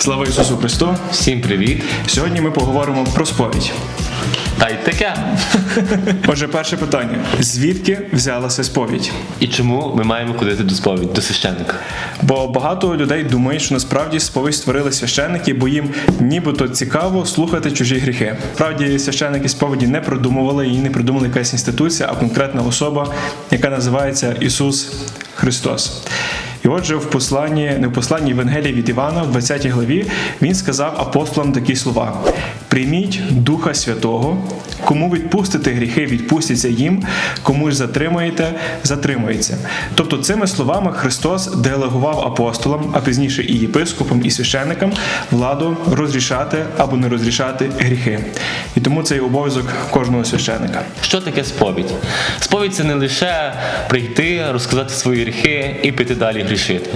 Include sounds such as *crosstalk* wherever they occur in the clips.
Слава Ісусу Христу! Всім привіт! Сьогодні ми поговоримо про сповідь. Та й таке. *laughs* Отже, перше питання: звідки взялася сповідь? І чому ми маємо ходити до сповіді, до священника? Бо багато людей думають, що насправді сповідь створили священники, бо їм нібито цікаво слухати чужі гріхи. Справді священники сповіді не продумували, її не придумала якась інституція, а конкретна особа, яка називається Ісус Христос. І отже, в посланні, не в посланні Євангелії від Івана, в 20 главі, він сказав апостолам такі слова: Прийміть Духа Святого, кому відпустите гріхи, відпустяться їм, кому ж затримаєте, затримується. Тобто, цими словами Христос делегував апостолам, а пізніше і єпископам, і священникам владу розрішати або не розрішати гріхи. І тому це є обов'язок кожного священника. Що таке сповідь? Сповідь це не лише прийти, розказати свої гріхи і піти далі грішити.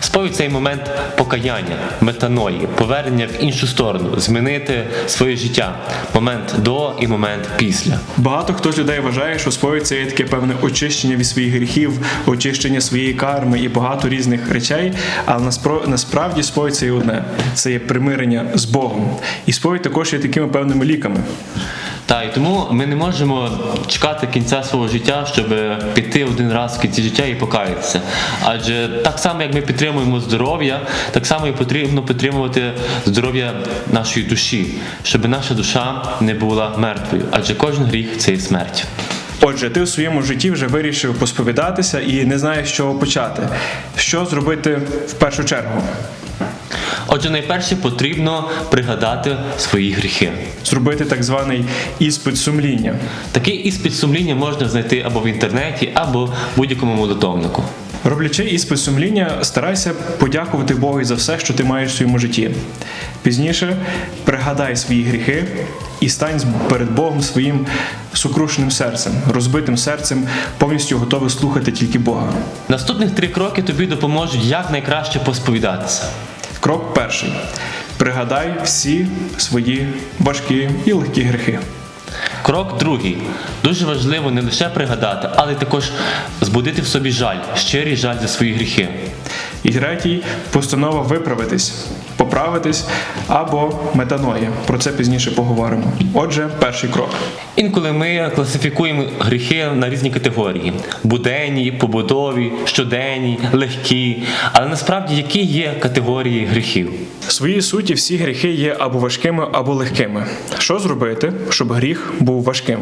Сповідь це і момент покаяння, метаної, повернення в іншу сторону, змінити своє життя. Момент до і момент після. Багато хто з людей вважає, що сповідь це є таке певне очищення від своїх гріхів, очищення своєї карми і багато різних речей. Але насправді сповідь це є одне: це є примирення з Богом. І сповідь також є такими певними ліками. Та і тому ми не можемо чекати кінця свого життя, щоб піти один раз в кінці життя і покаятися. Адже так само, як ми підтримуємо здоров'я, так само і потрібно підтримувати здоров'я нашої душі, щоб наша душа не була мертвою. Адже кожен гріх це є смерть. Отже, ти у своєму житті вже вирішив посповідатися і не знаєш, з чого почати. Що зробити в першу чергу? Отже, найперше потрібно пригадати свої гріхи. Зробити так званий іспит сумління. Такий іспит сумління можна знайти або в інтернеті, або в будь-якому молитовнику. Роблячи іспит сумління, старайся подякувати Богу за все, що ти маєш в своєму житті. Пізніше пригадай свої гріхи і стань перед Богом своїм сукрушеним серцем, розбитим серцем, повністю готовий слухати тільки Бога. Наступних три кроки тобі допоможуть як найкраще посповідатися. Крок перший: пригадай всі свої важкі і легкі гріхи. Крок другий. Дуже важливо не лише пригадати, але й також збудити в собі жаль, щирий жаль за свої гріхи. І третій постанова виправитись, поправитись або метаноя. Про це пізніше поговоримо. Отже, перший крок. Інколи ми класифікуємо гріхи на різні категорії: буденні, побутові, щоденні, легкі. Але насправді які є категорії гріхів? В своїй суті всі гріхи є або важкими, або легкими. Що зробити, щоб гріх був важким?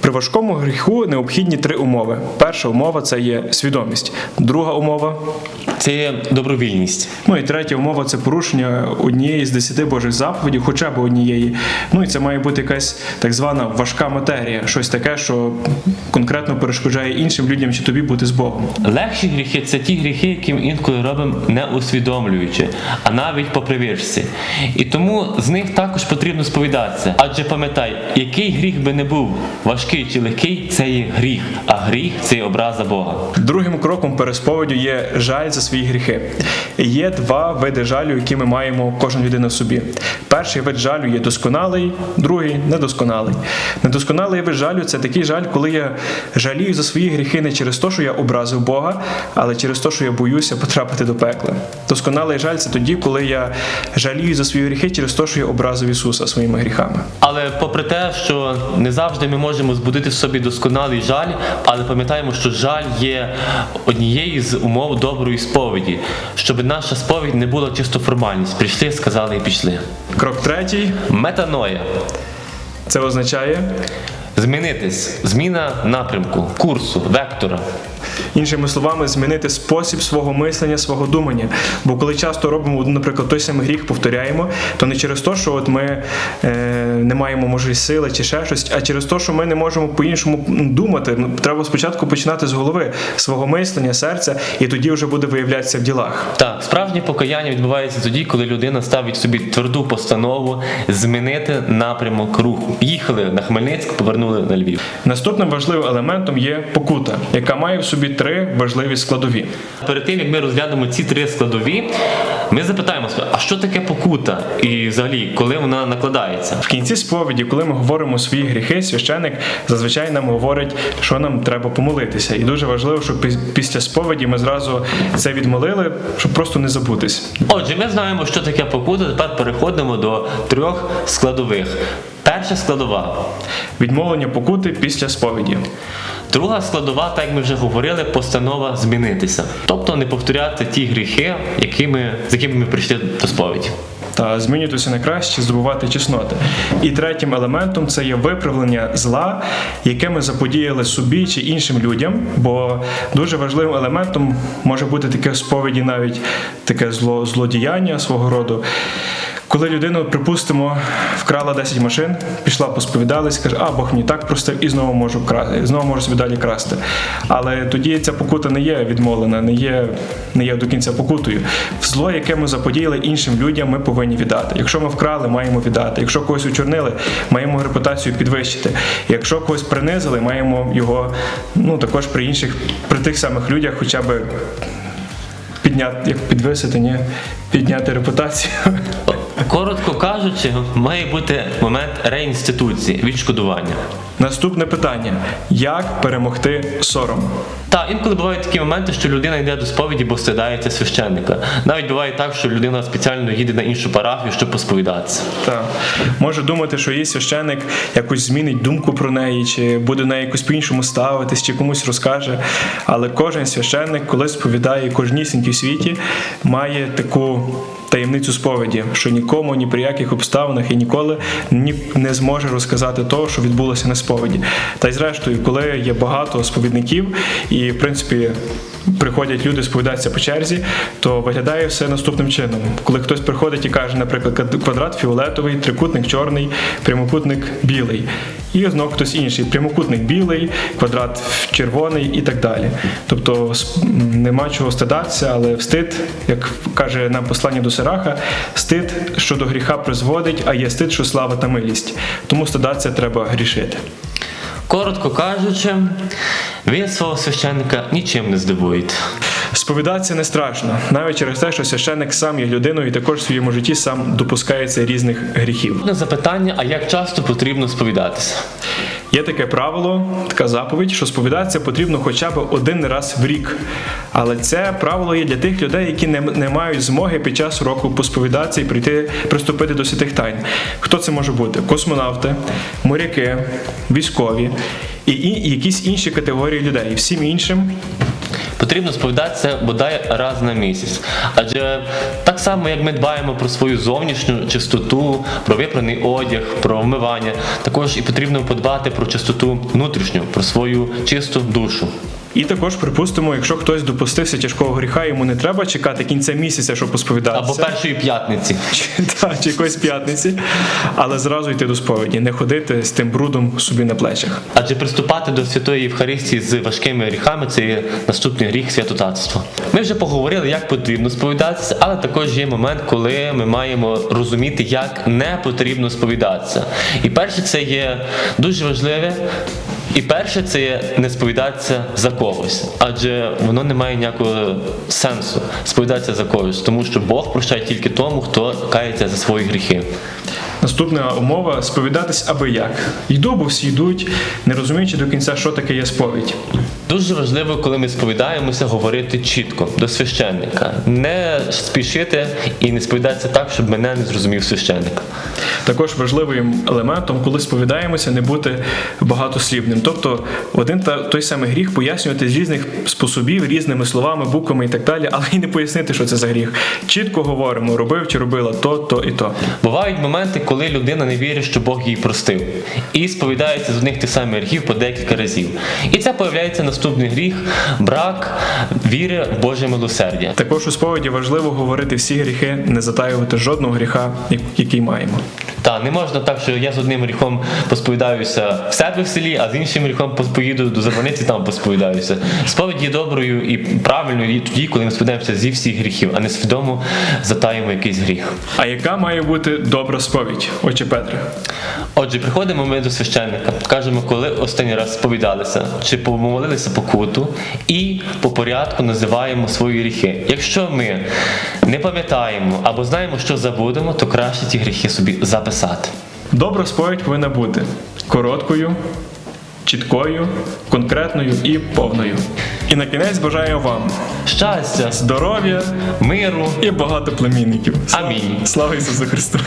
При важкому гріху необхідні три умови. Перша умова це є свідомість, друга умова. Це є добровільність. Ну і третя умова це порушення однієї з десяти Божих заповідей, хоча б однієї. Ну і це має бути якась так звана важка матерія, щось таке, що конкретно перешкоджає іншим людям чи тобі бути з Богом. Легші гріхи це ті гріхи, які ми інколи робимо не усвідомлюючи, а навіть по привичці. І тому з них також потрібно сповідатися. Адже пам'ятай, який гріх би не був, важкий чи легкий, це є гріх, а гріх це є образа Бога. Другим кроком пересповідю є жаль за свої гріхи. Є два види жалю, які ми маємо кожна людина в собі. Перший вид жалю є досконалий, другий недосконалий. Недосконалий вид жалю це такий жаль, коли я жалію за свої гріхи не через те, що я образив Бога, але через те, що я боюся потрапити до пекла. Досконалий жаль це тоді, коли я жалію за свої гріхи через те, що я образив Ісуса своїми гріхами. Але попри те, що не завжди ми можемо збудити в собі досконалий жаль, але пам'ятаємо, що жаль є однією з умов доброї сповіді, щоб наша сповідь не була чисто формальність. Прийшли, сказали і пішли. Крок третій Метаноя. Це означає Змінитись, зміна напрямку, курсу, вектора. Іншими словами, змінити спосіб свого мислення, свого думання. Бо коли часто робимо, наприклад, той самий гріх повторяємо, то не через те, що от ми е, не маємо може сили чи ще щось, а через те, що ми не можемо по-іншому думати. Ну, Треба спочатку починати з голови свого мислення, серця, і тоді вже буде виявлятися в ділах. Так, справжнє покаяння відбувається тоді, коли людина ставить собі тверду постанову змінити напрямок руху. Їхали на Хмельницьк, повернули на Львів. Наступним важливим елементом є покута, яка має в собі три важливі складові. Перед тим як ми розглянемо ці три складові, ми запитаємо себе, а що таке покута? І взагалі, коли вона накладається? В кінці сповіді, коли ми говоримо свої гріхи, священик зазвичай нам говорить, що нам треба помолитися. І дуже важливо, щоб пі- після сповіді ми зразу це відмолили, щоб просто не забутись. Отже, ми знаємо, що таке покута. Тепер переходимо до трьох складових. Перша складова. Відмовлення покути після сповіді. Друга складова, так як ми вже говорили, постанова змінитися. Тобто не повторяти ті гріхи, які ми, з якими ми прийшли до сповіді. та змінюватися на краще, здобувати чесноти. І третім елементом це є виправлення зла, яке ми заподіяли собі чи іншим людям. Бо дуже важливим елементом може бути таке сповіді, навіть таке зло, злодіяння свого роду. Коли людина, припустимо, вкрала 10 машин, пішла посповідалась, каже, а Бог мені так простив і знову можу красти, знову можу собі далі красти. Але тоді ця покута не є відмовлена, не є, не є до кінця покутою. Зло, яке ми заподіяли іншим людям, ми повинні віддати. Якщо ми вкрали, маємо віддати. Якщо когось учорнили, маємо репутацію підвищити. Якщо когось принизили, маємо його ну також при інших, при тих самих людях, хоча б підняти, як підвисити, ні, підняти репутацію. Коротко кажучи, має бути момент реінституції, відшкодування. Наступне питання: як перемогти сором? Та інколи бувають такі моменти, що людина йде до сповіді, бо стидається священника. Навіть буває так, що людина спеціально їде на іншу парафію, щоб посповідатися. Так. Може думати, що її священик якось змінить думку про неї, чи буде на якось по-іншому ставитись, чи комусь розкаже. Але кожен священник, коли сповідає кожнісінький в світі, має таку таємницю сповіді, що нікому ні при яких обставинах і ніколи ні не зможе розказати того, що відбулося на сповіді. Та й зрештою, коли є багато сповідників, і в принципі. Приходять люди сповідатися по черзі, то виглядає все наступним чином. Коли хтось приходить і каже, наприклад, квадрат фіолетовий, трикутник чорний, прямокутник білий. І знову хтось інший, прямокутник білий, квадрат червоний і так далі. Тобто нема чого стидатися, але встид, як каже нам послання до Сираха, стид, що до гріха призводить, а є стид, що слава та милість. Тому стидатися треба грішити. Коротко кажучи, ви свого священника нічим не здивуєте. Сповідатися не страшно, навіть через те, що священник сам є людиною і також в своєму житті сам допускається різних гріхів. Одне запитання: а як часто потрібно сповідатися? Є таке правило, така заповідь, що сповідатися потрібно хоча б один раз в рік. Але це правило є для тих людей, які не, не мають змоги під час року посповідатися і прийти приступити до святих тайн. Хто це може бути? Космонавти, моряки, військові і, і якісь інші категорії людей. Всім іншим Потрібно сповідатися бодай раз на місяць. Адже так само, як ми дбаємо про свою зовнішню чистоту, про випраний одяг, про вмивання, також і потрібно подбати про чистоту внутрішню, про свою чисту душу. І також припустимо, якщо хтось допустився тяжкого гріха, йому не треба чекати кінця місяця, щоб посповідатися. Або першої п'ятниці. чи, та, чи якоїсь п'ятниці, але зразу йти до сповіді, не ходити з тим брудом собі на плечах. Адже приступати до святої Євхаристії з важкими гріхами це є наступний гріх святотатства. Ми вже поговорили, як потрібно сповідатися, але також є момент, коли ми маємо розуміти, як не потрібно сповідатися. І перше, це є дуже важливе. І перше це є не сповідатися за когось, адже воно не має ніякого сенсу сповідатися за когось, тому що Бог прощає тільки тому, хто кається за свої гріхи. Наступна умова сповідатись аби як. Йду, бо всі йдуть, не розуміючи до кінця, що таке є сповідь. Дуже важливо, коли ми сповідаємося, говорити чітко до священника, не спішити і не сповідатися так, щоб мене не зрозумів священник. Також важливим елементом, коли сповідаємося, не бути багатослівним. Тобто один та той самий гріх пояснювати з різних способів, різними словами, буквами і так далі, але й не пояснити, що це за гріх. Чітко говоримо, робив чи робила то, то і то. Бувають моменти, коли людина не вірить, що Бог її простив, і сповідається з одних тих самих гріхів по декілька разів. І це появляється наступний гріх брак віри в Боже милосердя. Також у сповіді важливо говорити всі гріхи, не затаювати жодного гріха, який маємо. Та не можна так, що я з одним гріхом посповідаюся в себе в селі, а з іншим гріхом поїду до Забаниці, там посповідаюся. Сповідь є доброю і правильною і тоді, коли ми сповідаємося зі всіх гріхів, а не свідомо затаємо якийсь гріх. А яка має бути добра сповідь, отче Петре? Отже, приходимо ми до священника, кажемо, коли останній раз сповідалися, чи помолилися покуту, і по порядку називаємо свої гріхи. Якщо ми не пам'ятаємо або знаємо, що забудемо, то краще ті гріхи собі записати. Добра сповідь повинна бути короткою, чіткою, конкретною і повною. І на кінець бажаю вам Щастя, здоров'я миру. і багато племінників. Амінь. Слава Ісусу Христу!